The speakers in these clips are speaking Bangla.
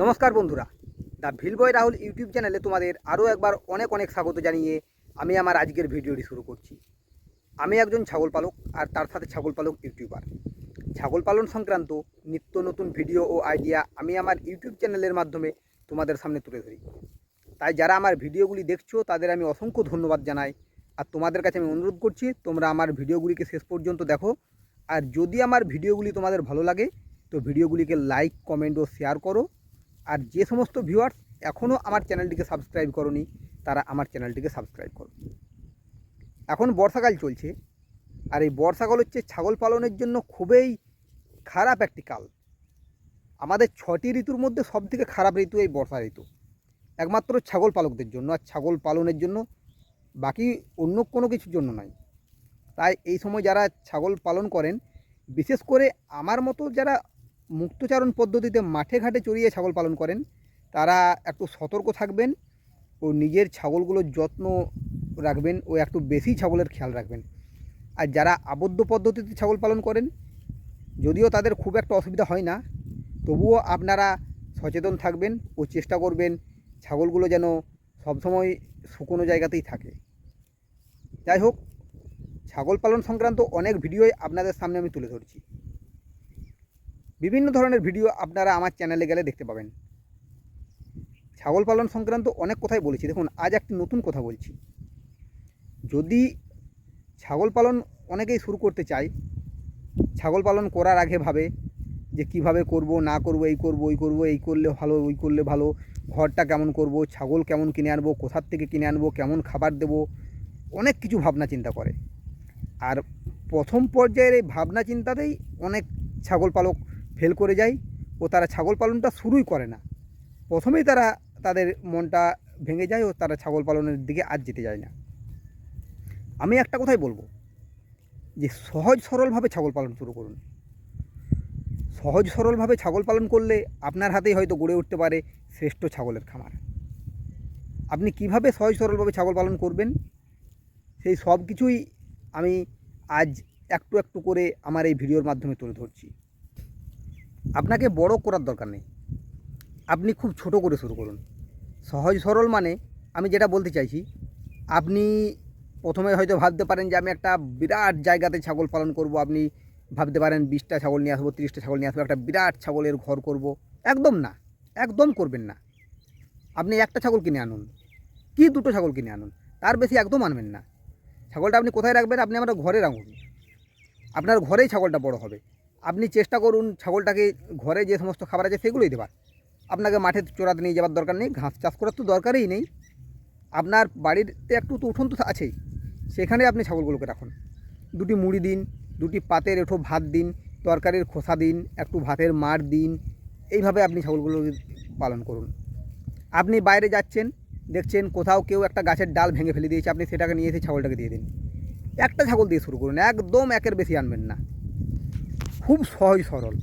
নমস্কার বন্ধুরা। দ্য ভিলবয় রাহুল ইউটিউব চ্যানেলে তোমাদের আরও একবার অনেক অনেক স্বাগত জানিয়ে আমি আমার আজকের ভিডিওটি শুরু করছি। আমি একজন ছাগল পালক আর তার সাথে ছাগল পালক ইউটিউবার। ছাগল পালন সংক্রান্ত নিত্য নতুন ভিডিও ও আইডিয়া আমি আমার ইউটিউব চ্যানেলের মাধ্যমে তোমাদের সামনে তুলে ধরি। তাই যারা আমার ভিডিওগুলি দেখছ, তাদের আমি অসংখ্য ধন্যবাদ জানাই। আর তোমাদের কাছে আমি অনুরোধ করছি, তোমরা আমার ভিডিওগুলিকে শেষ পর্যন্ত দেখো। আর যদি আমার ভিডিওগুলি তোমাদের ভালো লাগে, তো ভিডিওগুলিকে লাইক কমেন্ট ও শেয়ার করো। আর যে সমস্ত ভিউয়ার্স এখনও আমার চ্যানেলটিকে সাবস্ক্রাইব করনি, তারা আমার চ্যানেলটিকে সাবস্ক্রাইব করো। এখন বর্ষাকাল চলছে, আর এই বর্ষাকাল হচ্ছে ছাগল পালনের জন্য খুবই খারাপ একটি কাল। আমাদের ছটি ঋতুর মধ্যে সবথেকে খারাপ ঋতু এই বর্ষা ঋতু। একমাত্র ছাগল পালকদের জন্য, আর ছাগল পালনের জন্য বাকি অন্য কোনো কিছুর জন্য নয় তাই এই সময় যারা ছাগল পালন করেন, বিশেষ করে আমার মতো যারা মুক্তচারণ পদ্ধতিতে মাঠে ঘাটে চড়িয়ে ছাগল পালন করেন। তারা একটু সতর্ক থাকবেন ও নিজের ছাগলগুলোর যত্ন রাখবেন ও একটু বেশি ছাগলের খেয়াল রাখবেন। আর যারা আবদ্ধ পদ্ধতিতে ছাগল পালন করেন, যদিও তাদের খুব একটা অসুবিধা হয় না, তবুও আপনারা সচেতন থাকবেন ও চেষ্টা করবেন ছাগলগুলো যেন সবসময় শুকনো জায়গাতেই থাকে। যাই হোক, ছাগল পালন সংক্রান্ত অনেক ভিডিওই আপনাদের সামনে আমি তুলে ধরছি। বিভিন্ন ধরনের ভিডিও আপনারা আমার চ্যানেলে গেলে দেখতে পাবেন। ছাগল পালন সংক্রান্ত অনেক কথাই বলেছি। দেখুন, আজ একটি নতুন কথা বলছি। যদি ছাগল পালন অনেকেই শুরু করতে চায়, ছাগল পালন করার আগে ভাবে যে কীভাবে করব, না করব, এই করব, ওই করব, এই করলে ভালো, ওই করলে ভালো, ঘরটা কেমন করব, ছাগল কেমন কিনে আনব, কোথার থেকে কিনে আনব, কেমন খাবার দেব, অনেক কিছু ভাবনা চিন্তা করে। আর প্রথম পর্যায়ের এই ভাবনা চিন্তাতেই অনেক ছাগল পালক ফেল করে যায় ও তারা ছাগল পালনটা শুরুই করে না। প্রথমেই তারা তাদের মনটা ভেঙে যায় ও তারা ছাগল পালনের দিকে আজ যেতে যায় না। আমি একটা কথাই বলব যে সহজ সরলভাবে ছাগল পালন শুরু করুন। সহজ সরলভাবে ছাগল পালন করলে আপনার হাতেই হয়তো গড়ে উঠতে পারে শ্রেষ্ঠ ছাগলের খামার। আপনি কীভাবে সহজ সরলভাবে ছাগল পালন করবেন সেই সব কিছুই আমি আজ একটু একটু করে আমার এই ভিডিওর মাধ্যমে তুলে ধরছি। আপনাকে বড় করার দরকার নেই। আপনি খুব ছোট করে শুরু করুন। সহজ সরল মানে আমি যেটা বলতে চাইছি, আপনি প্রথমে হয়তো ভাবতে পারেন যে আমি একটা বিরাট জায়গাতে ছাগল পালন করব। আপনি ভাবতে পারেন বিশটা ছাগল নিয়ে আসব, তিরিশটা ছাগল নিয়ে আসব, একটা বিরাট ছাগলের ঘর করব। একদম না, একদম করবেন না। আপনি একটা ছাগল কিনে আনুন, কি দুটো ছাগল কিনে আনুন, তার বেশি একদম আনবেন না। ছাগলটা আপনি কোথায় রাখবেন? আপনি আমরা ঘরে রাখুন। আপনার ঘরেই ছাগলটা বড় হবে। আপনি চেষ্টা করুন ছাগলটাকে ঘরে যে সমস্ত খাবার আছে সেগুলোই দেবার। আপনাকে মাঠে চড়াতে নিয়ে যাওয়ার দরকার নেই, ঘাস চাষ করার তো দরকারই নেই। আপনার বাড়িতে একটু তো উঠোন তো আছেই, সেখানে আপনি ছাগলগুলোকে রাখুন। দুটি মুড়ি দিন, দুটি পাতের এঁঠো ভাত দিন, তরকারির খোসা দিন, একটু ভাতের মার দিন, এইভাবে আপনি ছাগলগুলোকে পালন করুন। আপনি বাইরে যাচ্ছেন, দেখছেন কোথাও কেউ একটা গাছের ডাল ভেঙে ফেলে দিয়েছে, আপনি সেটাকে নিয়ে এসে ছাগলটাকে দিয়ে দিন। একটা ছাগল দিয়ে শুরু করুন, একদম একের বেশি আনবেন না। খুব সহজ সরল।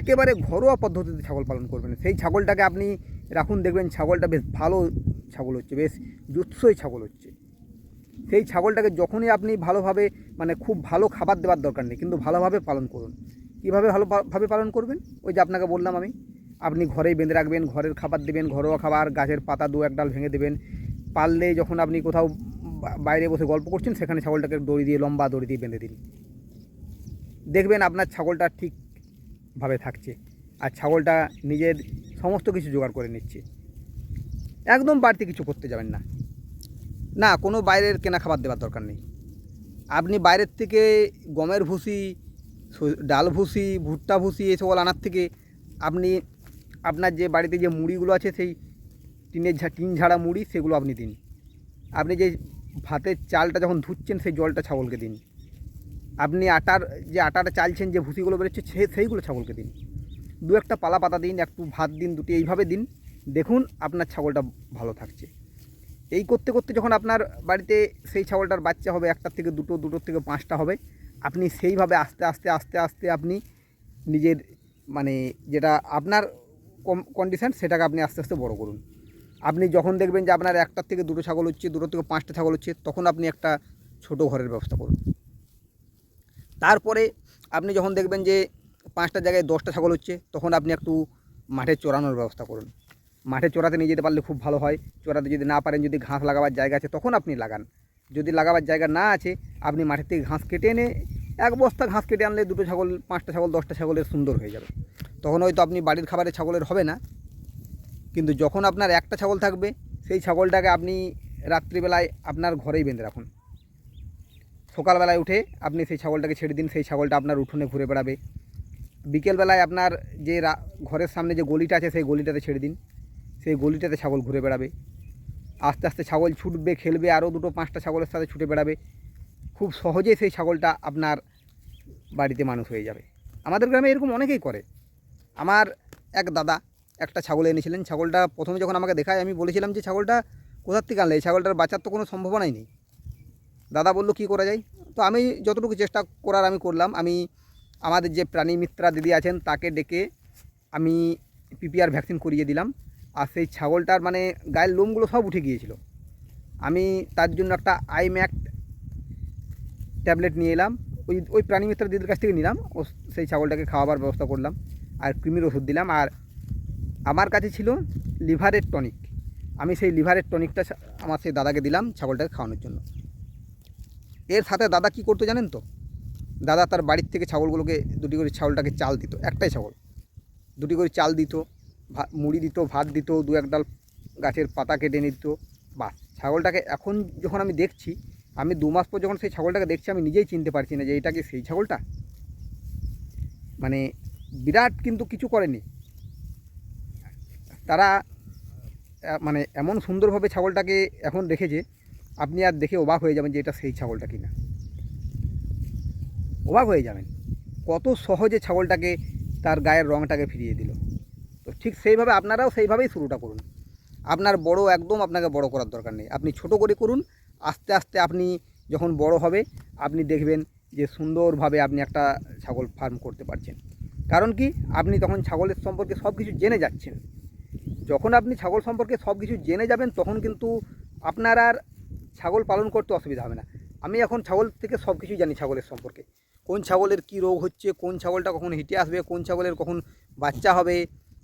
একেবারে ঘরোয়া পদ্ধতিতে ছাগল পালন করবেন। সেই ছাগলটাকে আপনি রাখুন, দেখবেন ছাগলটা বেশ ভালো ছাগল হচ্ছে, বেশ জুৎসই ছাগল হচ্ছে। সেই ছাগলটাকে যখনই আপনি ভালোভাবে মানে খুব ভালো খাবার দেওয়ার দরকার নেই, কিন্তু ভালোভাবে পালন করুন। কীভাবে ভালোভাবে পালন করবেন? ওই যে আপনাকে বললাম আমি, আপনি ঘরেই বেঁধে রাখবেন, ঘরের খাবার দেবেন, ঘরোয়া খাবার, গাছের পাতা দু এক ডাল ভেঙে দেবেন। পারলে যখন আপনি কোথাও বাইরে বসে গল্প করছেন, সেখানে ছাগলটাকে দড়ি দিয়ে, লম্বা দড়ি দিয়ে বেঁধে দিন। দেখবেন আপনার ছাগলটা ঠিকভাবে থাকছে আর ছাগলটা নিজের সমস্ত কিছু জোগাড় করে নিচ্ছে। একদম বাড়তি কিছু করতে যাবেন না। না, কোনো বাইরের কেনা খাবার দেওয়ার দরকার নেই। আপনি বাইরের থেকে গমের ভুসি ডাল ভুসি, ভুট্টা ভুসি এসব আনার থেকে আপনি, আপনার যে বাড়িতে যে মুড়িগুলো আছে সেই টিনের ঝা, টিন ঝাড়া মুড়ি সেগুলো আপনি দিন। আপনি যে ভাতের চালটা যখন ধুচ্ছেন সেই জলটা ছাগলকে দিন। আপনি আটার, যে আটাটা চালছেন, যে ভুসিগুলো বেরোচ্ছে, সে, সেইগুলো ছাগলকে দিন। দু একটা পালা পাতা দিন একটু ভাত দিন, দুটি, এইভাবে দিন। দেখুন আপনার ছাগলটা ভালো থাকছে। এই করতে করতে যখন আপনার বাড়িতে সেই ছাগলটার বাচ্চা হবে একটার থেকে দুটো, দুটোর থেকে পাঁচটা হবে, আপনি সেইভাবে আস্তে আস্তে আস্তে আস্তে আপনি নিজের মানে যেটা আপনার কন্ডিশান সেটাকে আপনি আস্তে আস্তে বড় করুন। আপনি যখন দেখবেন যে আপনার একটার থেকে দুটো ছাগল হচ্ছে দুটো থেকে পাঁচটা ছাগল হচ্ছে, তখন আপনি একটা ছোট ঘরের ব্যবস্থা করুন। তারপরে আপনি যখন দেখবেন যে পাঁচটা জায়গায় দশটা ছাগল হচ্ছে, তখন আপনি একটু মাঠে চড়ানোর ব্যবস্থা করুন। মাঠে চড়াতে নিয়ে যেতে পারলে খুব ভালো হয়। চড়াতে যদি না পারেন, যদি ঘাস লাগাবার জায়গা আছে, তখন আপনি লাগান। যদি লাগাবার জায়গা না আছে, আপনি মাঠের থেকে ঘাস কেটে এনে এক বস্তা ঘাস কেটে আনলে দুটো ছাগল, পাঁচটা ছাগল, দশটা ছাগলের সুন্দর হয়ে যাবে। তখন হয়তো আপনি বাড়ির খাবারে ছাগলের হবে না। কিন্তু যখন আপনার একটা ছাগল থাকবে, সেই ছাগলটাকে আপনি রাত্রিবেলায় আপনার ঘরেই বেঁধে রাখুন। সকালবেলায় উঠে আপনি সেই ছাগলটাকে ছেড়ে দিন, সেই ছাগলটা আপনার উঠোনে ঘুরে বেড়াবে। বিকেলবেলায় আপনার যে ঘরের সামনে যে গলিটা আছে, সেই গলিটাতে ছেড়ে দিন। সেই গলিটাতে ছাগল ঘুরে বেড়াবে। আস্তে আস্তে ছাগল ছুটবে, খেলবে, আরও দুটো পাঁচটা ছাগলের সাথে ছুটে বেড়াবে। খুব সহজেই সেই ছাগলটা আপনার বাড়িতে মানুষ হয়ে যাবে। আমাদের গ্রামে এরকম অনেকেই করে। আমার এক দাদা একটা ছাগল এনেছিলেন। ছাগলটা প্রথমে যখন আমাকে দেখায়, আমি বলেছিলাম যে, ছাগলটা কোথার থেকে আনলে? এই ছাগলটার বাঁচার তো কোনো সম্ভাবনাই নেই। দাদা বলল, কী করা যায়? তো আমি যতটুকু চেষ্টা করার আমি করলাম। আমি আমাদের যে প্রাণী মিত্রা দিদি আছেন, তাকে ডেকে আমি পিপিআর ভ্যাকসিন করিয়ে দিলাম। আর সেই ছাগলটার মানে গায়ের লোমগুলো সব উঠে গিয়েছিল। আমি তার জন্য একটা আইম্যাক্ট ট্যাবলেট নিয়ে এলাম। ওই ওই প্রাণী মিত্র দিদির কাছ থেকে নিলাম। ও সেই ছাগলটাকে খাওয়াবার ব্যবস্থা করলাম। আর কৃমির ওষুধ দিলাম। আর আমার কাছে ছিল লিভারের টনিক। আমি সেই লিভারের টনিকটা আমার সেই দাদাকে দিলাম ছাগলটাকে খাওয়ানোর জন্য। এর সাথে দাদা কি করতো জানেন তো? দাদা তার বাড়ির থেকে ছাগলগুলোকে দুটি করে ছাগলটাকে চাল দিত, একটাই ছাগল। দুটি করে চাল দিত মুড়ি দিত, ভাত দিত, দু এক ডাল গাছের পাতা কেটে নিত, বাস। ছাগলটাকে এখন যখন আমি দেখছি, আমি দু মাস পর যখন সেই ছাগলটাকে দেখছি, আমি নিজেই চিনতে পারছি না যে এটাকে সেই ছাগলটা। মানে বিরাট কিন্তু কিছু করেনি। তারা মানে এমন সুন্দরভাবে ছাগলটাকে এখন রেখেছে আপনি আর দেখে অবাক হয়ে যাবেন যে এটা সেই ছাগলটা কিনা। অবাক হয়ে যাবেন। কত সহজে ছাগলটাকে তার গায়ের রঙটাকে ফিরিয়ে দিল। তো ঠিক সেইভাবে আপনারাও সেইভাবেই শুরুটা করুন। আপনার বড় একদম আপনাকে বড় করার দরকার নেই। আপনি ছোট করে করুন, আস্তে আস্তে আপনি যখন বড় হবে, আপনি দেখবেন যে সুন্দরভাবে আপনি একটা ছাগল ফার্ম করতে পারছেন। কারণ কি? আপনি তখন ছাগলের সম্পর্কে সব কিছু জেনে যাচ্ছেন। যখন আপনি ছাগল সম্পর্কে সব কিছু জেনে যাবেন, তখন কিন্তু আপনার আর ছাগল পালন করতে অসুবিধা হবে না। আমি এখন ছাগল থেকে সব কিছুই জানি ছাগলের সম্পর্কে। কোন ছাগলের কী রোগ হচ্ছে, কোন ছাগলটা কখন হিটে আসবে, কোন ছাগলের কখন বাচ্চা হবে,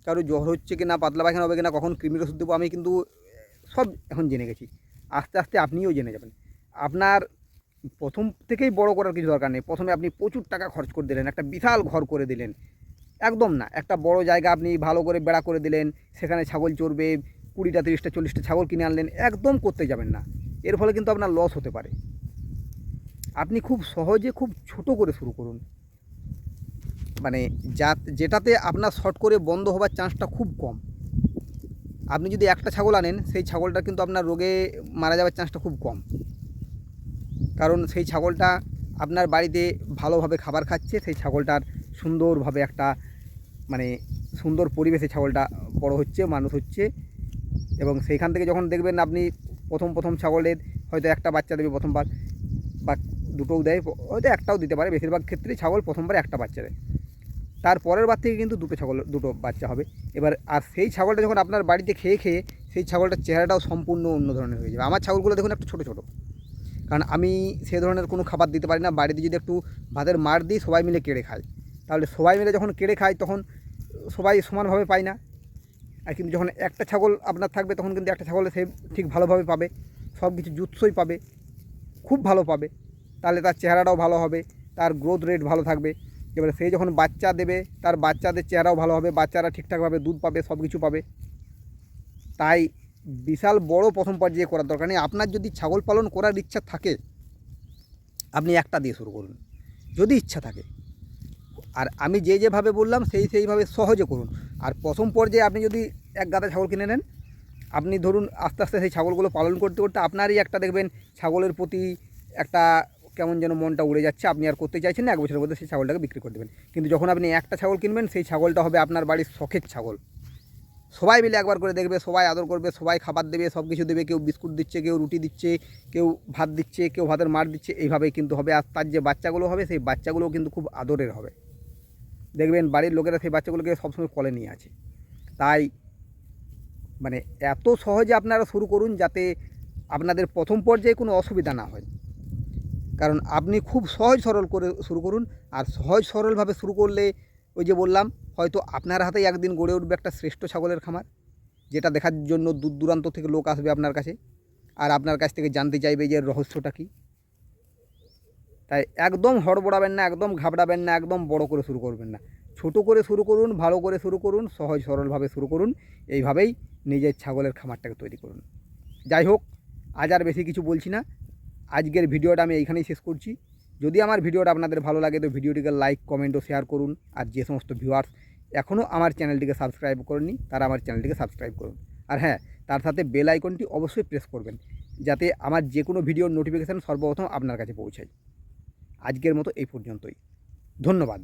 কারও জ্বর হচ্ছে কি না পাতলা পায়খানা হবে কি না কখন কৃমির ওষুধ দেবো, আমি কিন্তু সব এখন জেনে গেছি। আস্তে আস্তে আপনিও জেনে যাবেন। আপনার প্রথম থেকেই বড় করার কিছু দরকার নেই। প্রথমে আপনি প্রচুর টাকা খরচ করে দিলেন, একটা বিশাল ঘর করে দিলেন। একদম না, একটা বড় জায়গা আপনি ভালো করে বেড়া করে দিলেন, সেখানে ছাগল চড়বে, কুড়িটা, তিরিশটা, চল্লিশটা ছাগল কিনে আনলেন, একদম করতে যাবেন না। এর ফলে কিন্তু আপনার লস হতে পারে। আপনি খুব সহজে খুব ছোট করে শুরু করুন। মানে যা যেটাতে আপনার শর্ট করে বন্ধ হবার চান্সটা খুব কম। আপনি যদি একটা ছাগল আনেন, সেই ছাগলটা কিন্তু আপনার রোগে মারা যাওয়ার চান্সটা খুব কম। কারণ সেই ছাগলটা আপনার বাড়িতে ভালোভাবে খাবার খাচ্ছে, সেই ছাগলটার সুন্দরভাবে একটা মানে সুন্দর পরিবেশে ছাগলটা বড় হচ্ছে, মানুষ হচ্ছে এবং সেইখান থেকে যখন দেখবেন আপনি প্রথম প্রথম ছাগলের হয়তো একটা বাচ্চা দেবে প্রথমবার বা দুটোও দেয়, হয়তো একটাও দিতে পারে। বেশিরভাগ ক্ষেত্রেই ছাগল প্রথমবার একটা বাচ্চা দেয়। তার পরের বার থেকে কিন্তু দুটো ছাগল, দুটো বাচ্চা হবে। এবার আর সেই ছাগলটা যখন আপনার বাড়িতে খেয়ে খেয়ে সেই ছাগলটার চেহারাটাও সম্পূর্ণ অন্য ধরনের হয়ে যাবে। আমার ছাগলগুলো দেখুন একটু ছোটো ছোটো। কারণ আমি সে ধরনের কোনো খাবার দিতে পারি না। বাড়িতে যদি একটু ভাতের মার দিই, সবাই মিলে কেড়ে খায়। তাহলে সবাই মিলে যখন কেড়ে খায়, তখন সবাই সমানভাবে পায় না। আর কিন্তু যখন একটা ছাগল আপনার থাকবে, তখন কিন্তু একটা ছাগলে সে ঠিক ভালোভাবে পাবে, সব কিছু জুৎসই পাবে, খুব ভালো পাবে। তাহলে তার চেহারাটাও ভালো হবে, তার গ্রোথ রেট ভালো থাকবে। এবারে সে যখন বাচ্চা দেবে, তার বাচ্চাদের চেহারাও ভালো হবে, বাচ্চারা ঠিকঠাকভাবে দুধ পাবে, সব কিছু পাবে। তাই বিশাল বড় প্রথম পর্যায়ে করার দরকার নেই। আপনার যদি ছাগল পালন করার ইচ্ছা থাকে, আপনি একটা দিয়ে শুরু করুন, যদি ইচ্ছা থাকে। আর আমি যে যেভাবে বললাম, সেই সেইভাবে সহজে করুন। আর প্রথম পর্যায়ে আপনি যদি এক গাদা ছাগল কিনে নেন। আপনি ধরুন আস্তে আস্তে সেই ছাগলগুলো পালন করতে করতে আপনারই একটা দেখবেন ছাগলের প্রতি একটা কেমন যেন মনটা উড়ে যাচ্ছে, আপনি আর করতে চাইছেন না, এক বছরের মধ্যে সেই ছাগলটাকে বিক্রি করে দেবেন। কিন্তু যখন আপনি একটা ছাগল কিনবেন, সেই ছাগলটা হবে আপনার বাড়ির শখের ছাগল। সবাই মিলে একবার করে দেখবে, সবাই আদর করবে, সবাই খাবার দেবে সব কিছু দেবে, কেউ বিস্কুট দিচ্ছে, কেউ রুটি দিচ্ছে, কেউ ভাত দিচ্ছে, কেউ ভাতের মার দিচ্ছে, এইভাবেই কিন্তু হবে। আর তার যে বাচ্চাগুলো হবে, সেই বাচ্চাগুলোও কিন্তু খুব আদরের হবে। দেখবেন বাড়ির লোকেরা সেই বাচ্চাগুলোকে সবসময় কলে নিয়ে আছে। তাই মানে এত সহজে আপনারা শুরু করুন যাতে আপনাদের প্রথম পর্যায়ে কোনো অসুবিধা না হয়। কারণ আপনি খুব সহজ সরল করে শুরু করুন আর সহজ সরলভাবে শুরু করলে ওই যে বললাম, হয়তো আপনার হাতেই একদিন গড়ে উঠবে একটা শ্রেষ্ঠ ছাগলের খামার, যেটা দেখার জন্য দূর দূরান্ত থেকে লোক আসবে আপনার কাছে আর আপনার কাছ থেকে জানতে চাইবে যে রহস্যটা কী। তাই একদম হড়বড়াবেন না, একদম ঘাবড়াবেন না, একদম বড় করে শুরু করবেন না। ছোট করে শুরু করুন, ভালো করে শুরু করুন, সহজ সরলভাবে শুরু করুন, এইভাবেই নিজের ছাগলের খামারটাকে তৈরি করুন। যাই হোক, আজ আর বেশি কিছু বলছি না। আজকের ভিডিওটা আমি এইখানেই শেষ করছি। যদি আমার ভিডিওটা আপনাদের ভালো লাগে, তো ভিডিওটিকে লাইক, কমেন্ট ও শেয়ার করুন। আর যে সমস্ত ভিউয়ার্স এখনও আমার চ্যানেলটিকে সাবস্ক্রাইব করেননি, তারা আমার চ্যানেলটিকে সাবস্ক্রাইব করুন। আর হ্যাঁ তার সাথে বেল আইকনটি অবশ্যই প্রেস করবেন, যাতে আমার যে কোনো ভিডিওর নোটিফিকেশান সর্বপ্রথম আপনার কাছে পৌঁছায়। আজকের মতো এই পর্যন্তই। ধন্যবাদ।